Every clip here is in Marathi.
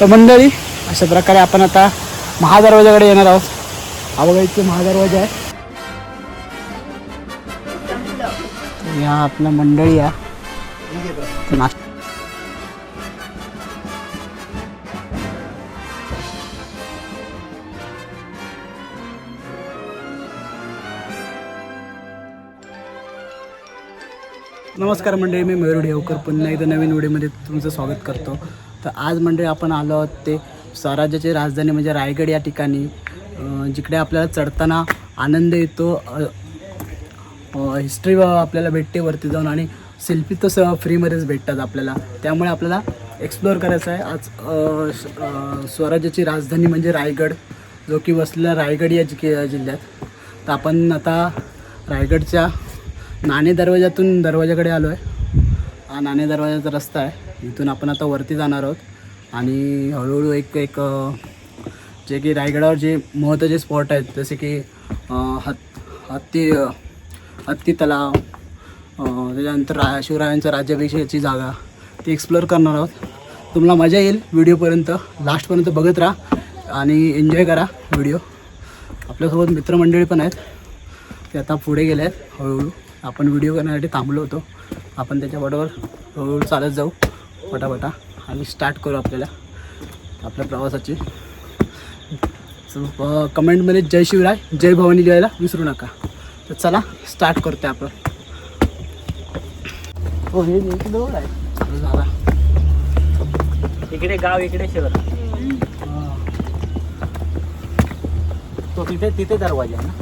तर मंडळी अशा प्रकारे आपण आता महादरवाजाकडे येणार आहोत. हा महादरवाजा आहे. या आपल्या मंडळी या. नमस्कार मंडळी मी मयूर ढेवकर. पुन्हा एकदा नवीन व्हिडिओमध्ये तुमचं स्वागत करतो. तर आज मंडळी आपण आलो आहोत ते स्वराज्याची राजधानी म्हणजे रायगड या ठिकाणी. जिकडे आपल्याला चढताना आनंद येतो. हिस्ट्री आपल्याला भेटते वरती जाऊन आणि सेल्फी तर स फ्रीमध्येच भेटतात आपल्याला. त्यामुळे आपल्याला एक्सप्लोअर करायचं आहे. आज स्वराज्याची राजधानी म्हणजे रायगड जो की वसलेला रायगड या जि जिल्ह्यात. तर आपण आता रायगडच्या नाणे दरवाजातून दरवाजाकडे आलो आहे हा नाणे दरवाजाचा रस्ता आहे. इथून आपण आता वरती जाणार आहोत. आणि हळूहळू एक एक जे की रायगडावर जे महत्त्वाचे स्पॉट आहेत जसे की हत् हत्ती हत्ती तलाव त्याच्यानंतर रा शिवरायांचा राज्याभिषेकाची जागा ती एक्सप्लोअर करणार आहोत. तुम्हाला मजा येईल व्हिडिओपर्यंत लास्टपर्यंत बघत राहा आणि एन्जॉय करा व्हिडिओ आपल्यासोबत मित्रमंडळी पण आहेत. ते आता पुढे गेले आहेत हळूहळू. आपण व्हिडिओ करण्यासाठी थांबलो होतो. आपण त्याच्याबरोबर हळूहळू चालत जाऊ. पटापटा. आणि स्टार्ट करू आपल्याला आपल्या प्रवासाची. कमेंटमध्ये जय शिवराय जय भवानी लिहायला विसरू नका. तर चला स्टार्ट करतोय आपण. हो हे इकडे जवळ आहे. झाला इकडे गाव इकडे शहर. तो तिथे तिथे दरवाजा आहे ना?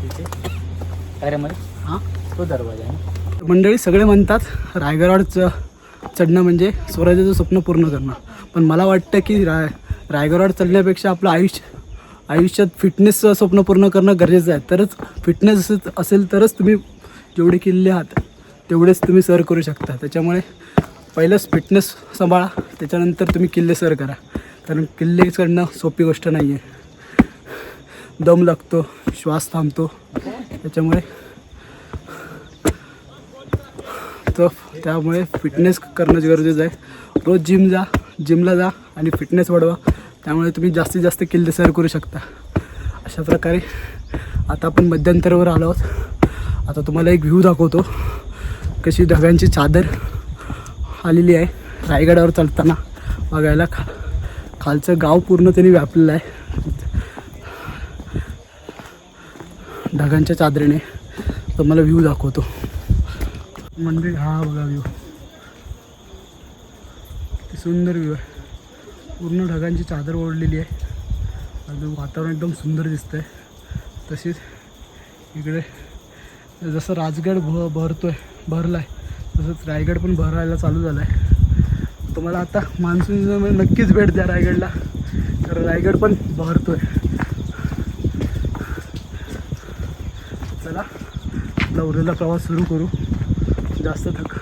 तिथे. अरे मध्ये हां तो दरवाजा आहे ना? मंडळी सगळे म्हणतात रायगडवर च चढणं म्हणजे स्वराज्याचं स्वप्न पूर्ण करणं पण मला वाटतं की राय रायगडवर चढण्यापेक्षा आपलं आयुष्य आयुष्यात फिटनेसचं स्वप्न पूर्ण करणं गरजेचं आहे. तरच फिटनेस असेल असेल तरच तुम्ही जेवढे किल्ले आहात तेवढेच तुम्ही सर करू शकता. त्याच्यामुळे पहिलंच फिटनेस सांभाळा त्याच्यानंतर तुम्ही किल्ले सर करा. कारण किल्ले चढणं सोपी गोष्ट नाही आहे दम लागतो श्वास थांबतो. त्याच्यामुळे तर त्यामुळे फिटनेस करणं गरजेचं आहे. रोज जिम जा जिमला जा आणि फिटनेस वाढवा. त्यामुळे तुम्ही जास्तीत जास्त किल्ले सर करू शकता. अशा प्रकारे आता आपण मध्यंतरावर आलो आहोत. आता तुम्हाला एक व्ह्यू दाखवतो. कशी ढगांची चादर आलेली आहे. रायगडावर चालताना बघायला खा खालचं गाव पूर्ण त्यांनी व्यापलेलं आहे. ढगांच्या चादरीने तुम्हाला व्ह्यू दाखवतो. मंदिर हा बघा व्ह्यू किती सुंदर व्ह्यू आहे. पूर्ण ढगांची चादर ओढलेली आहे. अजून वातावरण एकदम सुंदर दिसतंय. तसेच इकडे जसं राजगड भ भरतोय भरला आहे तसंच रायगड पण भरायला चालू झाला आहे तुम्हाला आता मान्सून नक्कीच भेट द्या रायगडला. तर रायगड पण भरतोय. चला आपला प्रवास सुरू करू. जास्त थक.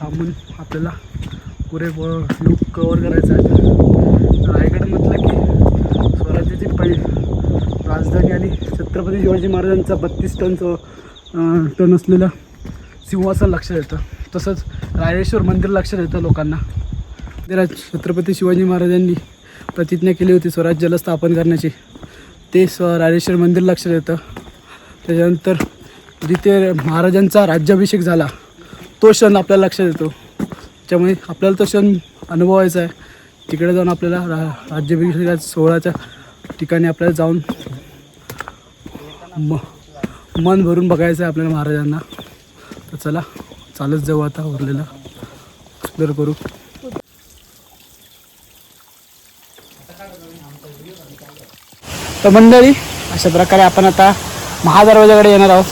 थांबून आपल्याला पुरे लूक कवर करायचा आहे. रायगड म्हटलं की स्वराज्याची पहिली राजधानी आणि छत्रपती शिवाजी महाराजांचा बत्तीस टनचं टन असलेलं सिंहासन लक्षात येतं. तसंच रायरेश्वर मंदिर लक्षात येतं लोकांना. मंदिरात छत्रपती शिवाजी महाराजांनी प्रतिज्ञा केली होती स्वराज्याला स्थापन करण्याची. ते स्व रायरेश्वर मंदिर लक्षात येतं. त्याच्यानंतर जिथे महाराजांचा राज्याभिषेक झाला तो क्षण आपल्याला लक्षात येतो. त्यामुळे आपल्याला तो क्षण अनुभवायचा आहे. तिकडे जाऊन आपल्याला रा राज्याभिषेक सोहळ्याच्या ठिकाणी आपल्याला जाऊन म मन भरून बघायचं आहे आपल्याला महाराजांना. तर चला चालत जाऊ आता उरलेला. एक्सप्लोर करू. तर मंडळी अशा प्रकारे आपण आता महादरवाजाकडे येणार आहोत.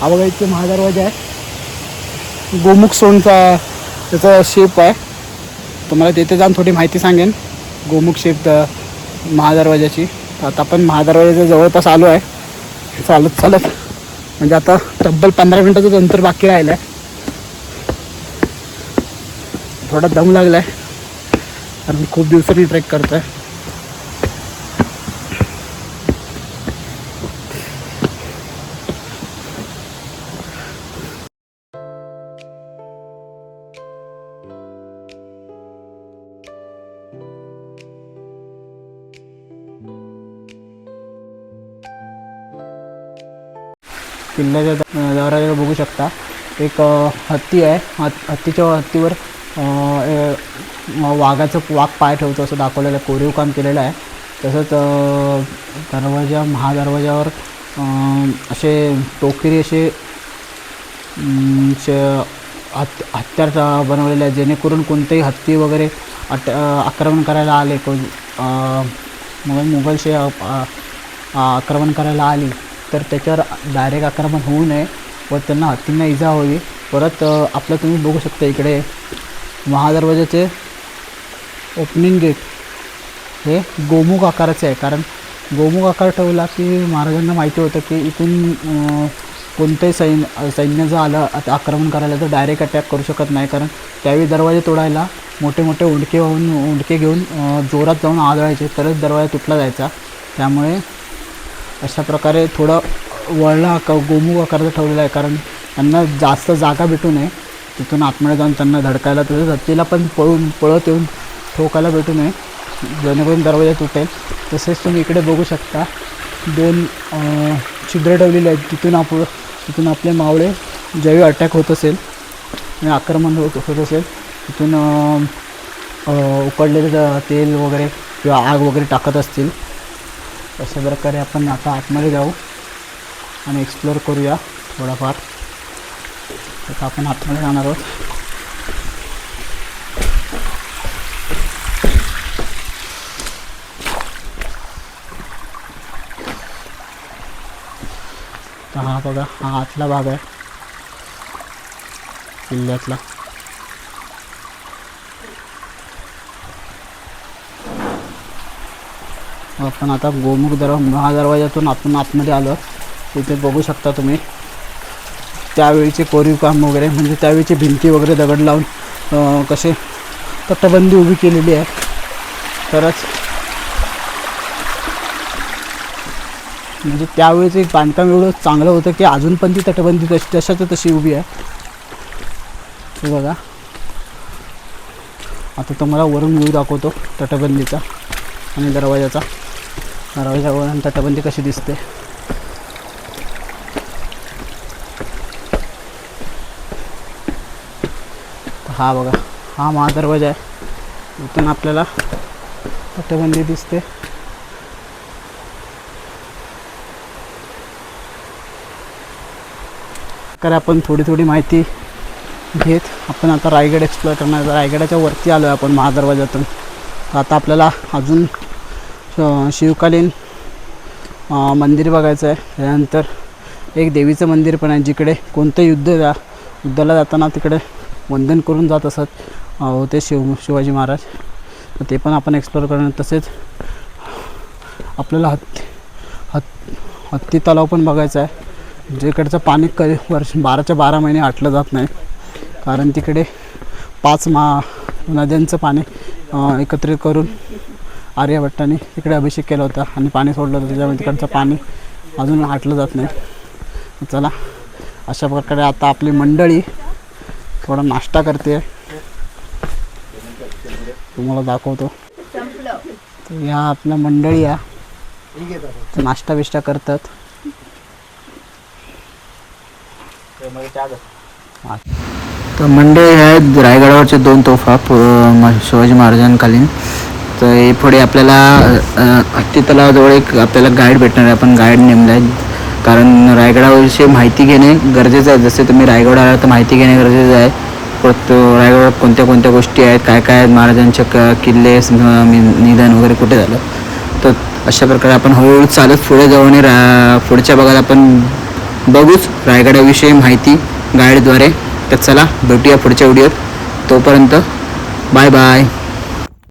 हा बघा इथे महादरवाजा आहे गोमुख सोनचा त्याचा शेप आहे. तुम्हाला तिथे जाऊन थोडी माहिती सांगेन. गोमुख शेप महादरवाजाची आता आपण महादरवाजाच्या जवळपास आलो आहे. चालत चालत. म्हणजे आता तब्बल पंधरा मिनटाचं अंतर बाकी राहिलं आहे थोडा दम लागला आहे कारण खूप दिवसांनी ट्रेक करतो आहे किल्ल्याच्या द- बघू शकता. एक हत्ती आहे. हत् हत्तीच्या हत्तीवर ए, वाघाचं वाघ पाय ठेवतो असं दाखवलेलं आहे. कोरीव काम केलेलं आहे. तसंच दरवाजा महादरवाजावर असे टोकरी असे अम, हत्यार बनवलेले आहेत. जेणेकरून कोणतेही हत्ती वगैरे अट आक्रमण करायला आले. कोण मुघल मुघलशी आक्रमण करायला आली. तर त्याच्यावर डायरेक्ट आक्रमण होऊ नये व त्यांना हत्तींना इजा होईल परत आपलं तुम्ही बघू शकता इकडे महादरवाजाचे ओपनिंग गेट हे गोमुख आकाराचे आहे. कारण गोमुख आकार ठेवला की महाराजांना माहिती होतं की इथून कोणतंही सैन्य सैन्य जर आलं आता आक्रमण करायला तर डायरेक्ट अटॅक करू शकत नाही. कारण त्यावेळी दरवाजे तोडायला मोठे मोठे उंडके वाहून उंडके घेऊन जोरात जाऊन आदळायचे. तरच दरवाजा तुटला जायचा. त्यामुळे अशा प्रकारे थोडं वळला आकार गोमुख आकाराचं ठेवलेलं आहे. कारण त्यांना जास्त जागा भेटू नये. तिथून आतमध्ये जाऊन त्यांना धडकायला तसंच हत्तीला पण पळून पळत येऊन ठोकायला भेटू नये. जेणेकरून दरवाजा तुटेल. तसेच तुम्ही इकडे बघू शकता. दोन छिद्र ठेवलेली आहेत. तिथून आप तिथून आपले मावळे ज्यावेळी अटॅक होत असेल. आणि आक्रमण होत होत असेल. तिथून उकडलेलं तेल वगैरे किंवा आग वगैरे टाकत असतील. अशा प्रकारे आपण आता आतमध्ये जाऊ आणि एक्सप्लोअर करूया थोडाफार. आता आपण आतमध्ये जाणार आहोत. तर हा बघा हा आतला भाग आहे. किल्ल्यातला. आपण आता गोमुख दर महादरवाज्यातून आपण आतमध्ये आलो. तिथे बघू शकता तुम्ही. त्यावेळीचे कोरीव काम वगैरे म्हणजे त्यावेळीची भिंती वगैरे दगड लावून कसे तटबंदी उभी केलेली आहे तरच म्हणजे त्यावेळेचं एक बांधकाम एवढं चांगलं होतं की अजून पण ती तटबंदी तशी तशाच तशी उभी आहे. हे बघा. आता तुम्हाला वरून व्ह्यू दाखवतो तटबंदीचा आणि दरवाजाचा. दरवाजावरून तटबंदी कशी दिसते? हा बघा हा महादरवाजा आहे. इथून आपल्याला तटबंदी दिसते. तर आपण थोडी थोडी माहिती घेत आपण आता रायगड एक्सप्लोअर करणार. रायगडाच्या वरती आलो आहे आपण महादरवाजातून तर आता आपल्याला अजून शिवकालीन मंदिर बघायचं आहे. त्यानंतर एक देवीचं मंदिर पण आहे जिकडे कोणतं युद्ध जा युद्धाला जाताना तिकडे वंदन करून जात असत होते शिव शिवाजी महाराज. तर ते पण आपण एक्सप्लोअर करणार. तसेच आपल्याला हत्ती हत् हत्ती तलाव पण बघायचा आहे. जिकडचं पाणी कधी वर्ष बाराच्या बारा महिने आटलं जात नाही. कारण तिकडे पाच मा नद्यांचं पाणी एकत्रित करून आर्यभट्टाने तिकडे अभिषेक केला होता आणि पाणी सोडलं होतं त्याच्यामुळे तिकडचं पाणी अजून आटलं जात नाही. चला अशा प्रकारे आता आपली मंडळी थोडा नाश्ता करते. तुम्हाला दाखवतो. या आपल्या मंडळी आहे ते नाश्ता बिष्टा करतात. तर मंडळी आहेत रायगडावरचे दोन तोफा शिवाजी महाराजांकालीन तर हे पुढे आपल्याला हत्ती तलावाजवळ एक आपल्याला गाईड भेटणार आहे. आपण गाईड नेमला आहे कारण रायगडाविषयी माहिती घेणे गरजेचं आहे. जसे तुम्ही रायगड आला तर माहिती घेणे गरजेचं आहे. परत रायगडात कोणत्या कोणत्या गोष्टी आहेत? काय काय आहेत? महाराजांचे क किल्ले नि- निधन वगैरे कुठे झालं? तर अशा प्रकारे आपण हळूहळू चालत पुढे जाऊ आणि रा पुढच्या भागात आपण बघूच रायगडाविषयी माहिती गाईडद्वारे तर चला भेटूया पुढच्या व्हिडिओत तोपर्यंत बाय बाय